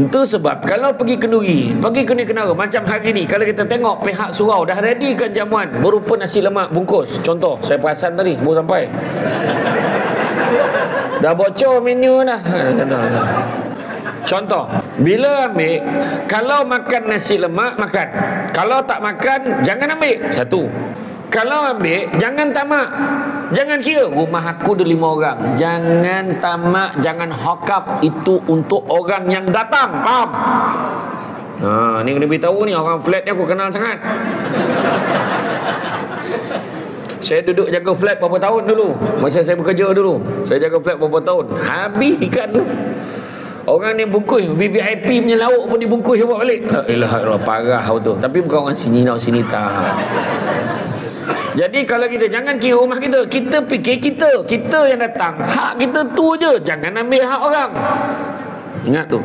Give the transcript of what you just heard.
Itu sebab kalau pergi kenduri, pergi kenduri kenara macam hari ni kalau kita tengok pihak surau dah readykan jamuan berupa nasi lemak bungkus. Contoh, saya perasan tadi baru sampai. Dah bocor menu dah. Contoh. Contoh, bila ambil kalau makan nasi lemak makan. Kalau tak makan jangan ambil. Satu. Kalau ambil jangan tamak. Jangan kira rumah aku ada lima orang. Jangan tamak, jangan hokap itu untuk orang yang datang. Faham? Ha, ni kena beritahu ni orang flat ni aku kenal sangat. Saya duduk jaga flat berapa tahun dulu. Masa saya bekerja dulu. Saya jaga flat berapa tahun. Habis ikan tu. Orang ni bungkus VVIP punya lauk pun dibungkus dia buat balik. La ilaha illallah parah betul. Tapi bukan orang sini nak sini tak. Jadi kalau kita jangan kira rumah kita, kita fikir kita, kita yang datang. Hak kita tu je, jangan ambil hak orang. Ingat tu.